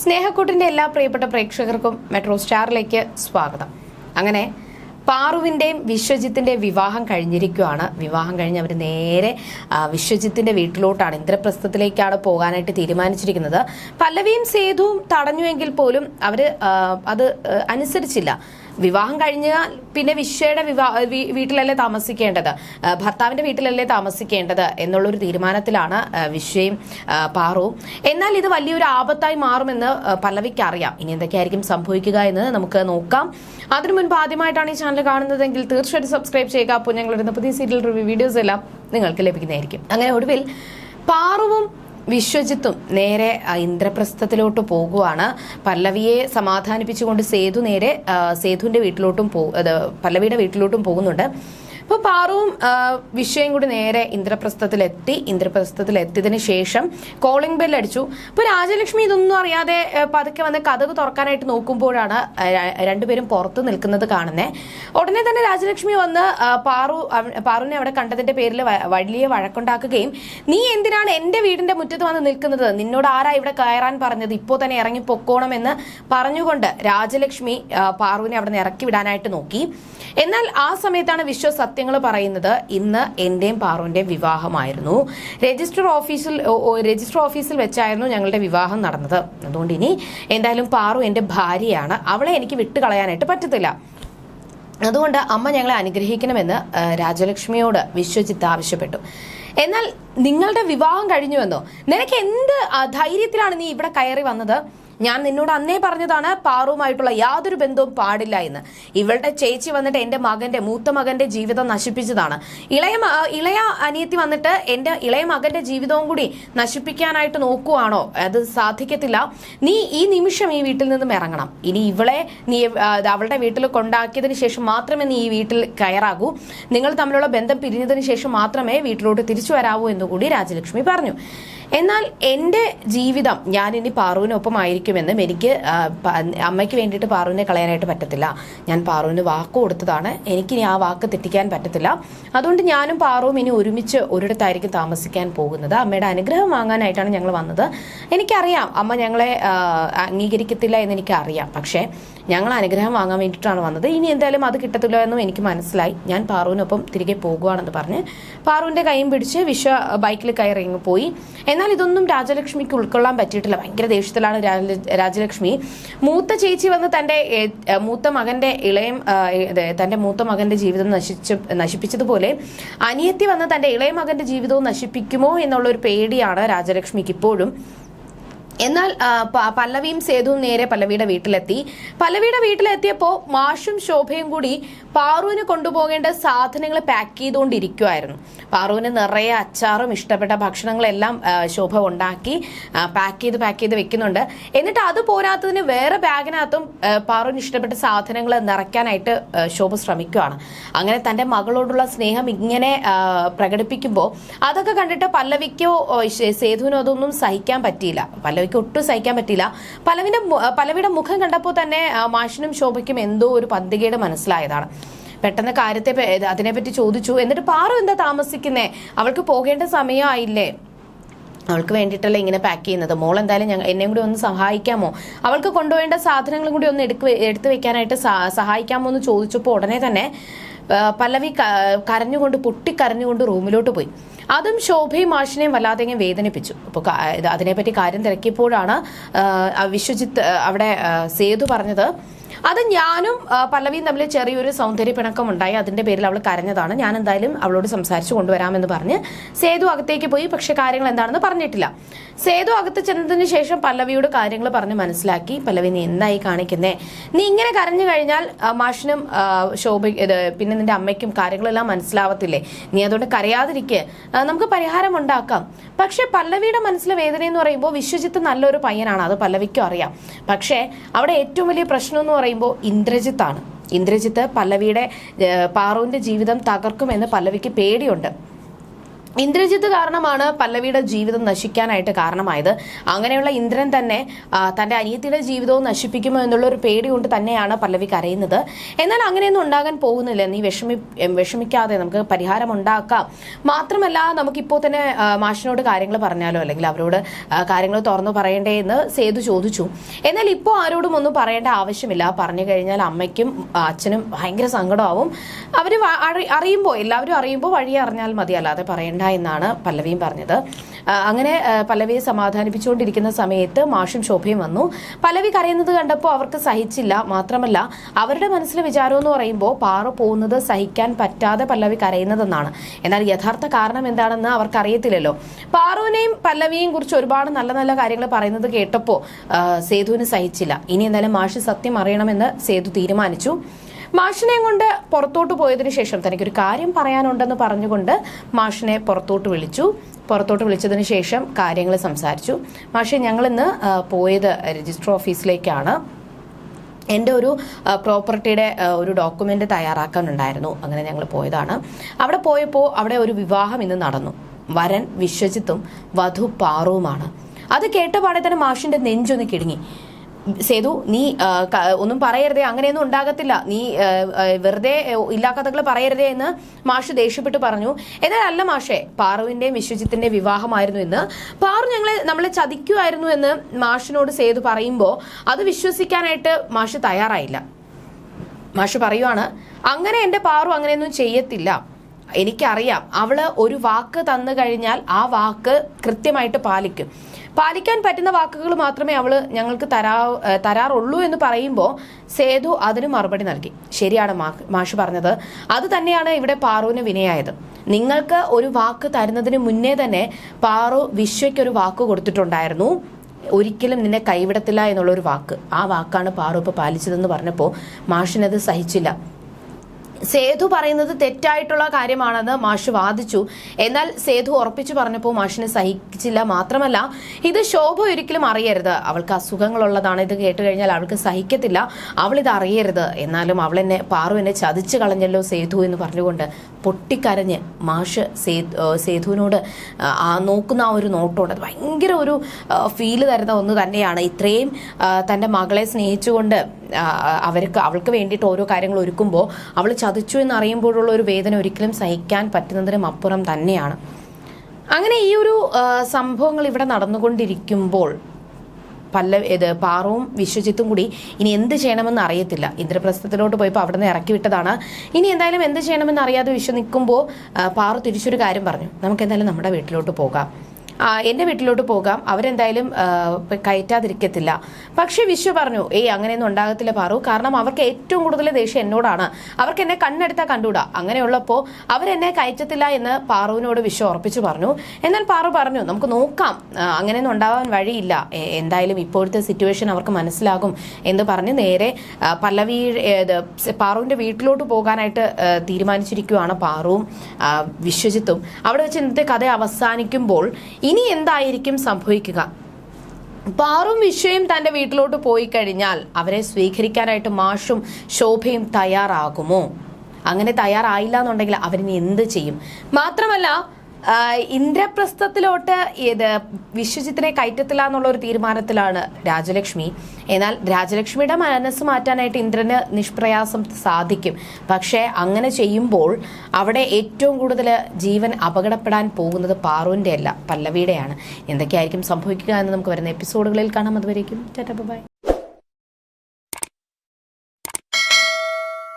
സ്നേഹക്കൂട്ടിന്റെ എല്ലാ പ്രിയപ്പെട്ട പ്രേക്ഷകർക്കും മെട്രോ സ്റ്റാറിലേക്ക് സ്വാഗതം. അങ്ങനെ പാറുവിന്റെയും വിശ്വജിത്തിന്റെ വിവാഹം കഴിഞ്ഞിരിക്കുകയാണ് വിവാഹം കഴിഞ്ഞ് അവർ നേരെ വിശ്വജിത്തിന്റെ വീട്ടിലോട്ടാണ് ഇന്ദ്രപ്രസ്ഥത്തിലേക്കാണ് പോകാനായിട്ട് തീരുമാനിച്ചിരിക്കുന്നത്. പല്ലവിയും സേതുവും തടഞ്ഞുവെങ്കിൽ പോലും അവർ അത് അനുസരിച്ചില്ല. വിവാഹം കഴിഞ്ഞാൽ പിന്നെ വിശ്വയുടെ വിവാ വീട്ടിലല്ലേ താമസിക്കേണ്ടത്? ഭർത്താവിന്റെ വീട്ടിലല്ലേ താമസിക്കേണ്ടത് എന്നുള്ളൊരു തീരുമാനത്തിലാണ് വിശ്വയും പാറുവും. എന്നാൽ ഇത് വലിയൊരു ആപത്തായി മാറുമെന്ന് പല്ലവിക്ക് അറിയാം. ഇനി എന്തൊക്കെയായിരിക്കും സംഭവിക്കുക എന്ന് നമുക്ക് നോക്കാം. അതിനു മുൻപ് ആദ്യമായിട്ടാണ് ഈ ചാനൽ കാണുന്നതെങ്കിൽ തീർച്ചയായിട്ടും സബ്സ്ക്രൈബ് ചെയ്യുക. അപ്പോൾ ഞങ്ങളിടുന്ന പുതിയ സീരിയൽ റിവ്യൂ വീഡിയോസ് എല്ലാം നിങ്ങൾക്ക് ലഭിക്കുന്നതായിരിക്കും. അങ്ങനെ ഒടുവിൽ പാറുവും വിശ്വജിത്തും നേരെ ഇന്ദ്രപ്രസ്ഥത്തിലോട്ട് പോകുവാണ്. പല്ലവിയെ സമാധാനിപ്പിച്ചുകൊണ്ട് സേതു നേരെ സേതുവിന്റെ വീട്ടിലോട്ടും പോ പല്ലവിയുടെ വീട്ടിലോട്ടും പോകുന്നുണ്ട്. അപ്പോൾ പാറുവും വിഷയം കൂടി നേരെ ഇന്ദ്രപ്രസ്ഥത്തിലെത്തി. ഇന്ദ്രപ്രസ്ഥത്തിലെത്തിയതിനു ശേഷം കോളിംഗ് ബെൽ അടിച്ചു. അപ്പോൾ രാജലക്ഷ്മി ഇതൊന്നും അറിയാതെ പതുക്കെ വന്ന് കഥക് തുറക്കാനായിട്ട് നോക്കുമ്പോഴാണ് രണ്ടുപേരും പുറത്ത് നിൽക്കുന്നത് കാണുന്നത് ഉടനെ തന്നെ രാജലക്ഷ്മി വന്ന് പാറു പാറുവിനെ അവിടെ കണ്ടതിന്റെ പേരിൽ വലിയ വഴക്കുണ്ടാക്കുകയും നീ എന്തിനാണ് എന്റെ വീടിന്റെ മുറ്റത്ത് വന്ന് നിൽക്കുന്നത്? നിന്നോട് ആരാ ഇവിടെ കയറാൻ പറഞ്ഞത്? ഇപ്പോൾ തന്നെ ഇറങ്ങി പൊക്കോണമെന്ന് പറഞ്ഞുകൊണ്ട് രാജലക്ഷ്മി പാറുവിനെ അവിടെ നിന്ന് ഇറക്കി വിടാനായിട്ട് നോക്കി. എന്നാൽ ആ സമയത്താണ് വിശ്വ സത്യങ്ങൾ പറയുന്നത് ഇന്ന് എന്റെയും പാറുവിന്റെയും വിവാഹമായിരുന്നു. രജിസ്റ്റർ ഓഫീസിൽ രജിസ്റ്റർ ഓഫീസിൽ വെച്ചായിരുന്നു ഞങ്ങളുടെ വിവാഹം നടന്നത്. അതുകൊണ്ട് ഇനി എന്തായാലും പാറു എന്റെ ഭാര്യയാണ്. അവളെ എനിക്ക് വിട്ടുകളയാനായിട്ട് പറ്റത്തില്ല. അതുകൊണ്ട് അമ്മ ഞങ്ങളെ അനുഗ്രഹിക്കണമെന്ന് രാജലക്ഷ്മിയോട് വിശ്വജിത്ത് ആവശ്യപ്പെട്ടു. എന്നാൽ നിങ്ങളുടെ വിവാഹം കഴിഞ്ഞുവെന്നോ? നിനക്ക് എന്ത് ധൈര്യത്തിലാണ് നീ ഇവിടെ കയറി വന്നത്? ഞാൻ നിന്നോട് അന്നേ പറഞ്ഞതാണ് പാറുമായിട്ടുള്ള യാതൊരു ബന്ധവും പാടില്ല എന്ന്. ഇവളുടെ ചേച്ചി വന്നിട്ട് എന്റെ മകന്റെ മൂത്ത മകന്റെ ജീവിതം നശിപ്പിച്ചതാണ്. ഇളയ ഇളയ അനിയത്തി വന്നിട്ട് എന്റെ ഇളയ മകന്റെ ജീവിതവും കൂടി നശിപ്പിക്കാനായിട്ട് നോക്കുവാണോ? അത് സാധിക്കത്തില്ല. നീ ഈ നിമിഷം ഈ വീട്ടിൽ നിന്നും ഇറങ്ങണം. ഇനി ഇവളെ നീ അവളുടെ വീട്ടിൽ കൊണ്ടാക്കിയതിന് ശേഷം മാത്രമേ നീ ഈ വീട്ടിൽ കയറാകൂ. നിങ്ങൾ തമ്മിലുള്ള ബന്ധം പിരിഞ്ഞതിന് ശേഷം മാത്രമേ വീട്ടിലോട്ട് തിരിച്ചു വരാവൂ എന്നുകൂടി രാജലക്ഷ്മി പറഞ്ഞു. എന്നാൽ എന്റെ ജീവിതം ഞാൻ ഇനി പാറുവിനൊപ്പം ആയിരിക്കുമെന്നും എനിക്ക് അമ്മയ്ക്ക് വേണ്ടിയിട്ട് പാറുവിനെ കളയാനായിട്ട് പറ്റത്തില്ല. ഞാൻ പാറുവിന് വാക്ക് കൊടുത്തതാണ്. എനിക്കിനി ആ വാക്ക് തെറ്റിക്കാൻ പറ്റത്തില്ല. അതുകൊണ്ട് ഞാനും പാറുവും ഇനി ഒരുമിച്ച് ഒരിടത്തായിരിക്കും താമസിക്കാൻ പോകുന്നത്. അമ്മയുടെ അനുഗ്രഹം വാങ്ങാനായിട്ടാണ് ഞങ്ങൾ വന്നത്. എനിക്കറിയാം. അമ്മ ഞങ്ങളെ അംഗീകരിക്കത്തില്ല എന്ന് എനിക്കറിയാം. പക്ഷേ ഞങ്ങൾ അനുഗ്രഹം വാങ്ങാൻ വേണ്ടിയിട്ടാണ് വന്നത്. ഇനി എന്തായാലും അത് കിട്ടത്തില്ല എന്നും എനിക്ക് മനസ്സിലായി. ഞാൻ പാറുവിനൊപ്പം തിരികെ പോകുകയാണെന്ന് പറഞ്ഞ് പാറുവിന്റെ കൈയും പിടിച്ച് വിശ്വ ബൈക്കിൽ കയറി പോയി. എന്നാൽ ഇതൊന്നും രാജലക്ഷ്മിക്ക് ഉൾക്കൊള്ളാൻ പറ്റിയിട്ടില്ല. ഭയങ്കര ദേഷ്യത്തിലാണ് രാജലക്ഷ്മി. മൂത്ത ചേച്ചി വന്ന് ഏ, മൂത്ത മകന്റെ ഇളയം തന്റെ മൂത്ത മകന്റെ ജീവിതം നശിച്ച് നശിപ്പിച്ചതുപോലെ അനിയത്തി വന്ന് തന്റെ ഇളയ മകന്റെ ജീവിതവും നശിപ്പിക്കുമോ എന്നുള്ളൊരു പേടിയാണ് രാജലക്ഷ്മിക്ക് ഇപ്പോഴും. എന്നാൽ പല്ലവിയും സേതുവും നേരെ പല്ലവിയുടെ വീട്ടിലെത്തി. പല്ലവിയുടെ വീട്ടിലെത്തിയപ്പോൾ മാഷും ശോഭയും കൂടി പാറുവിന് കൊണ്ടുപോകേണ്ട സാധനങ്ങൾ പാക്ക് ചെയ്തുകൊണ്ടിരിക്കുമായിരുന്നു പാറുവിന് നിറയെ അച്ചാറും ഇഷ്ടപ്പെട്ട ഭക്ഷണങ്ങളെല്ലാം ശോഭ ഉണ്ടാക്കി പാക്ക് ചെയ്ത് പാക്ക് ചെയ്ത് വെക്കുന്നുണ്ട്. എന്നിട്ട് അത് പോരാത്തതിന് വേറെ ബാഗിനകത്തും പാറുവിന് ഇഷ്ടപ്പെട്ട സാധനങ്ങൾ നിറയ്ക്കാനായിട്ട് ശോഭ ശ്രമിക്കുകയാണ് അങ്ങനെ തന്റെ മകളോടുള്ള സ്നേഹം ഇങ്ങനെ പ്രകടിപ്പിക്കുമ്പോൾ അതൊക്കെ കണ്ടിട്ട് പല്ലവിക്കോ സേതുവിനോ അതൊന്നും സഹിക്കാൻ പറ്റിയില്ല. പല്ലവിക്ക് ഒട്ടും സഹിക്കാൻ പറ്റില്ല പലവിന്റെ പലവിടെ മുഖം കണ്ടപ്പോൾ തന്നെ മാഷിനും ശോഭയ്ക്കും എന്തോ ഒരു പന്തികയുടെ മനസ്സിലായതാണ്. പെട്ടെന്ന് കാര്യത്തെ അതിനെപ്പറ്റി ചോദിച്ചു. എന്നിട്ട് പാറു എന്താ താമസിക്കുന്നേ? അവൾക്ക് പോകേണ്ട സമയമായില്ലേ? അവൾക്ക് വേണ്ടിയിട്ടല്ല ഇങ്ങനെ പാക്ക് ചെയ്യുന്നത്? മോൾ എന്തായാലും ഞങ്ങൾ എന്നെയും കൂടി ഒന്ന് സഹായിക്കാമോ? അവൾക്ക് കൊണ്ടുപോകേണ്ട സാധനങ്ങളും കൂടി ഒന്ന് എടുക്ക് എടുത്തു വെക്കാനായിട്ട് സഹായിക്കാമോ എന്ന് ചോദിച്ചപ്പോൾ ഉടനെ തന്നെ പല്ലവി കരഞ്ഞുകൊണ്ട് പൊട്ടിക്കരഞ്ഞുകൊണ്ട് റൂമിലോട്ട് പോയി. അതും ശോഭയും മാഷിനെയും വല്ലാതെ വേദനിപ്പിച്ചു. അപ്പോൾ അതിനെപ്പറ്റി കാര്യം തിരക്കിയപ്പോഴാണ് വിശ്വജിത്ത് അവിടെ സേതു പറഞ്ഞത് അത് ഞാനും പല്ലവിയും തമ്മിൽ ചെറിയൊരു സൗന്ദര്യ പിണക്കം ഉണ്ടായി അതിന്റെ പേരിൽ അവൾ കരഞ്ഞതാണ്. ഞാൻ എന്തായാലും അവളോട് സംസാരിച്ചു കൊണ്ടുവരാമെന്ന് പറഞ്ഞ് സേതു അകത്തേക്ക് പോയി. പക്ഷെ കാര്യങ്ങൾ എന്താണെന്ന് പറഞ്ഞിട്ടില്ല. സേതു അകത്ത് ചെന്നതിന് ശേഷം പല്ലവിയോട് കാര്യങ്ങൾ പറഞ്ഞ് മനസ്സിലാക്കി. പല്ലവി നീ എന്തായി കാണിക്കുന്നേ? നീ ഇങ്ങനെ കരഞ്ഞു കഴിഞ്ഞാൽ മാഷിനും ശോഭ പിന്നെ നിന്റെ അമ്മയ്ക്കും കാര്യങ്ങളെല്ലാം മനസ്സിലാവത്തില്ലേ? നീ അതുകൊണ്ട് കരയാതിരിക്കെ. നമുക്ക് പരിഹാരം ഉണ്ടാക്കാം. പക്ഷെ പല്ലവിയുടെ മനസ്സിലെ വേദന എന്ന് പറയുമ്പോൾ വിശ്വജിത്ത് നല്ലൊരു പയ്യനാണ്. അത് പല്ലവിക്കും അറിയാം. പക്ഷേ അവിടെ ഏറ്റവും വലിയ പ്രശ്നം എന്ന് പറയുമ്പോൾ ഇന്ദ്രജിത്താണ്. ഇന്ദ്രജിത്ത് പല്ലവിയുടെ പാറുവിന്റെ ജീവിതം തകർക്കുമെന്ന് പല്ലവിക്ക് പേടിയുണ്ട്. ഇന്ദ്രജിത്ത് കാരണമാണ് പല്ലവിയുടെ ജീവിതം നശിക്കാനായിട്ട് കാരണമായത്. അങ്ങനെയുള്ള ഇന്ദ്രൻ തന്നെ തന്റെ അനിയത്തിയുടെ ജീവിതവും നശിപ്പിക്കുമോ എന്നുള്ള ഒരു പേടി കൊണ്ട് തന്നെയാണ് പല്ലവി കരയുന്നത്. എന്നാൽ അങ്ങനെയൊന്നും ഉണ്ടാകാൻ പോകുന്നില്ല. നീ വിഷമി വിഷമിക്കാതെ നമുക്ക് പരിഹാരം ഉണ്ടാക്കാം. മാത്രമല്ല നമുക്കിപ്പോൾ തന്നെ മാഷിനോട് കാര്യങ്ങൾ പറഞ്ഞാലോ? അല്ലെങ്കിൽ അവരോട് കാര്യങ്ങൾ തുറന്നു പറയണ്ടേ എന്ന് സേതു ചോദിച്ചു. എന്നാൽ ഇപ്പോൾ ആരോടും ഒന്നും പറയേണ്ട ആവശ്യമില്ല. പറഞ്ഞു കഴിഞ്ഞാൽ അമ്മയ്ക്കും അച്ഛനും ഭയങ്കര സങ്കടമാവും. അവർ അറിയുമ്പോൾ എല്ലാവരും അറിയുമ്പോൾ വഴി അറിഞ്ഞാൽ മതി. അല്ലാതെ പറയണ്ട. എന്നാണ് പല്ലവിയും പറഞ്ഞത്. അങ്ങനെ പല്ലവിയെ സമാധാനിപ്പിച്ചുകൊണ്ടിരിക്കുന്ന സമയത്ത് മാഷും ശോഭയും വന്നു. പല്ലവി കരയുന്നത് കണ്ടപ്പോൾ അവർക്ക് സഹിച്ചില്ല. മാത്രമല്ല അവരുടെ മനസ്സിലെ വിചാരം എന്ന് പറയുമ്പോൾ പാറ പോകുന്നത് സഹിക്കാൻ പറ്റാതെ പല്ലവി കരയുന്നതെന്നാണ്. എന്നാൽ യഥാർത്ഥ കാരണം എന്താണെന്ന് അവർക്കറിയത്തില്ലല്ലോ. പാറുവിനെയും പല്ലവിയെയും കുറിച്ച് ഒരുപാട് നല്ല നല്ല കാര്യങ്ങൾ പറയുന്നത് കേട്ടപ്പോൾ സേതുവിന് സഹിച്ചില്ല. ഇനി എന്തായാലും മാഷ് സത്യം അറിയണമെന്ന് സേതു തീരുമാനിച്ചു. മാഷിനെ കൊണ്ട് പുറത്തോട്ട് പോയതിനു ശേഷം തനിക്കൊരു കാര്യം പറയാനുണ്ടെന്ന് പറഞ്ഞുകൊണ്ട് മാഷിനെ പുറത്തോട്ട് വിളിച്ചു. പുറത്തോട്ട് വിളിച്ചതിന് ശേഷം കാര്യങ്ങൾ സംസാരിച്ചു. മാഷെ ഞങ്ങളിന്ന് പോയത് രജിസ്റ്റർ ഓഫീസിലേക്കാണ്. എന്റെ ഒരു പ്രോപ്പർട്ടിയുടെ ഒരു ഡോക്യുമെന്റ് തയ്യാറാക്കാനുണ്ടായിരുന്നു. അങ്ങനെ ഞങ്ങൾ പോയതാണ്. അവിടെ പോയപ്പോൾ അവിടെ ഒരു വിവാഹം ഇന്ന് നടന്നു. വരൻ വിശ്വജിത്തും വധു പാറുവുമാണ്. അത് കേട്ടപാടെ തന്നെ മാഷിന്റെ നെഞ്ചൊന്ന് കിടുങ്ങി. സേതു നീ ഒന്നും പറയരുതേ അങ്ങനെയൊന്നും ഉണ്ടാകത്തില്ല. നീ വെറുതെ ഇല്ലാ പറയരുതേ എന്ന് മാഷ് ദേഷ്യപ്പെട്ട് പറഞ്ഞു. എന്നാൽ അല്ല മാഷെ പാറുവിന്റെയും വിശ്വജിത്തിന്റെ വിവാഹമായിരുന്നു എന്ന് പാറു ഞങ്ങളെ നമ്മളെ ചതിക്കുമായിരുന്നു എന്ന് മാഷിനോട് സേതു പറയുമ്പോൾ അത് വിശ്വസിക്കാനായിട്ട് മാഷ് തയ്യാറായില്ല. മാഷ് പറയുവാണ് അങ്ങനെ എന്റെ പാറു അങ്ങനെയൊന്നും ചെയ്യത്തില്ല. എനിക്കറിയാം അവൾ ഒരു വാക്ക് തന്നു കഴിഞ്ഞാൽ ആ വാക്ക് കൃത്യമായിട്ട് പാലിക്കും. പാലിക്കാൻ പറ്റുന്ന വാക്കുകൾ മാത്രമേ അവൾ ഞങ്ങൾക്ക് തരാ തരാറുള്ളൂ എന്ന് പറയുമ്പോൾ സേതു അതിന് മറുപടി നൽകി. ശരിയാണ് മാഷ് പറഞ്ഞത്. അത് തന്നെയാണ് ഇവിടെ പാറുവിന് വിനയായത്. നിങ്ങൾക്ക് ഒരു വാക്ക് തരുന്നതിന് മുന്നേ തന്നെ പാറു വിശ്വയ്ക്കൊരു വാക്ക് കൊടുത്തിട്ടുണ്ടായിരുന്നു. ഒരിക്കലും നിന്നെ കൈവിടത്തില്ല എന്നുള്ളൊരു വാക്ക്. ആ വാക്കാണ് പാറു ഇപ്പോൾ പാലിച്ചതെന്ന് പറഞ്ഞപ്പോൾ മാഷിനത് സഹിച്ചില്ല. സേതു പറയുന്നത് തെറ്റായിട്ടുള്ള കാര്യമാണെന്ന് മാഷ് വാദിച്ചു. എന്നാൽ സേതു ഉറപ്പിച്ചു പറഞ്ഞപ്പോൾ മാഷിനെ സഹിച്ചില്ല മാത്രമല്ല ഇത് ശോഭ ഒരിക്കലും അറിയരുത്. അവൾക്ക് അസുഖങ്ങളുള്ളതാണ്. ഇത് കേട്ട് കഴിഞ്ഞാൽ അവൾക്ക് സഹിക്കത്തില്ല. അവൾ ഇത് അറിയരുത്. എന്നാലും അവൾ എന്നെ പാറു എന്നെ ചതിച്ചു കളഞ്ഞല്ലോ സേതു എന്ന് പറഞ്ഞുകൊണ്ട് പൊട്ടിക്കരഞ്ഞ് മാഷ് സേതുവിനോട് നോക്കുന്ന ആ ഒരു നോട്ടോട് ഭയങ്കര ഒരു ഫീൽ തരുന്ന ഒന്ന് തന്നെയാണ്. ഇത്രയും തന്റെ മകളെ സ്നേഹിച്ചുകൊണ്ട് അവർക്ക് അവൾക്ക് വേണ്ടിയിട്ട് ഓരോ കാര്യങ്ങൾ ഒരുക്കുമ്പോൾ അവൾ ചതിച്ചു എന്നറിയുമ്പോഴുള്ള ഒരു വേദന ഒരിക്കലും സഹിക്കാൻ പറ്റുന്നതിനും അപ്പുറം തന്നെയാണ്. അങ്ങനെ ഈ ഒരു സംഭവങ്ങൾ ഇവിടെ നടന്നുകൊണ്ടിരിക്കുമ്പോൾ പല്ല ഇത് പാറവും വിശ്വജിത്തും കൂടി ഇനി എന്ത് ചെയ്യണമെന്ന് അറിയത്തില്ല. ഇന്ദ്രപ്രസ്ഥത്തിലോട്ട് പോയപ്പോൾ അവിടെ നിന്ന് ഇറക്കി വിട്ടതാണ്. ഇനി എന്തായാലും എന്ത് ചെയ്യണമെന്ന് അറിയാതെ വിശ്വ നിൽക്കുമ്പോൾ പാറു തിരിച്ചൊരു കാര്യം പറഞ്ഞു. നമുക്ക് എന്തായാലും നമ്മുടെ വീട്ടിലോട്ട് പോകാം. എന്റെ വീട്ടിലോട്ട് പോകാം. അവരെന്തായാലും കയറ്റാതിരിക്കത്തില്ല. പക്ഷേ വിശ്വ പറഞ്ഞു ഏയ് അങ്ങനെയൊന്നും ഉണ്ടാകത്തില്ല പാറു. കാരണം അവർക്ക് ഏറ്റവും കൂടുതൽ ദേഷ്യം എന്നോടാണ്. അവർക്ക് എന്നെ കണ്ണെടുത്താൽ കണ്ടുകൂടാ. അങ്ങനെയുള്ളപ്പോൾ അവരെന്നെ കയറ്റത്തില്ല എന്ന് പാറുവിനോട് വിശ്വ ഉറപ്പിച്ചു പറഞ്ഞു. എന്നാൽ പാറു പറഞ്ഞു നമുക്ക് നോക്കാം. അങ്ങനെയൊന്നും ഉണ്ടാവാൻ വഴിയില്ല. എന്തായാലും ഇപ്പോഴത്തെ സിറ്റുവേഷൻ അവർക്ക് മനസ്സിലാകും എന്ന് പറഞ്ഞ് നേരെ പല്ലവി പാറുവിന്റെ വീട്ടിലോട്ട് പോകാനായിട്ട് തീരുമാനിച്ചിരിക്കുകയാണ് പാറുവും വിശ്വജിത്തും. അവിടെ വെച്ച് ഇന്നത്തെ കഥ അവസാനിക്കുമ്പോൾ ഇനി എന്തായിരിക്കും സംഭവിക്കുക? പാറും വിശ്വയും തന്റെ വീട്ടിലോട്ട് പോയി കഴിഞ്ഞാൽ അവരെ സ്വീകരിക്കാനായിട്ട് മാഷും ശോഭയും തയ്യാറാകുമോ? അങ്ങനെ തയ്യാറായില്ല എന്നുണ്ടെങ്കിൽ അവരിനി എന്ത് ചെയ്യും? മാത്രമല്ല ഇന്ദ്രപ്രസ്ഥത്തിലോട്ട് ഇത് വിശ്വജിത്തിനെ കയറ്റത്തില്ല എന്നുള്ള ഒരു തീരുമാനത്തിലാണ് രാജലക്ഷ്മി. എന്നാൽ രാജലക്ഷ്മിയുടെ മനസ്സ് മാറ്റാനായിട്ട് ഇന്ദ്രന് നിഷ്പ്രയാസം സാധിക്കും. പക്ഷേ അങ്ങനെ ചെയ്യുമ്പോൾ അവിടെ ഏറ്റവും കൂടുതൽ ജീവൻ അപകടപ്പെടാൻ പോകുന്നത് പാറുവിന്റെ അല്ല പല്ലവിയുടെയാണ്. എന്തൊക്കെയായിരിക്കും സംഭവിക്കുക എന്ന് നമുക്ക് വരുന്ന എപ്പിസോഡുകളിൽ കാണാം. അതുവരേക്കും ടാറ്റ ബൈ.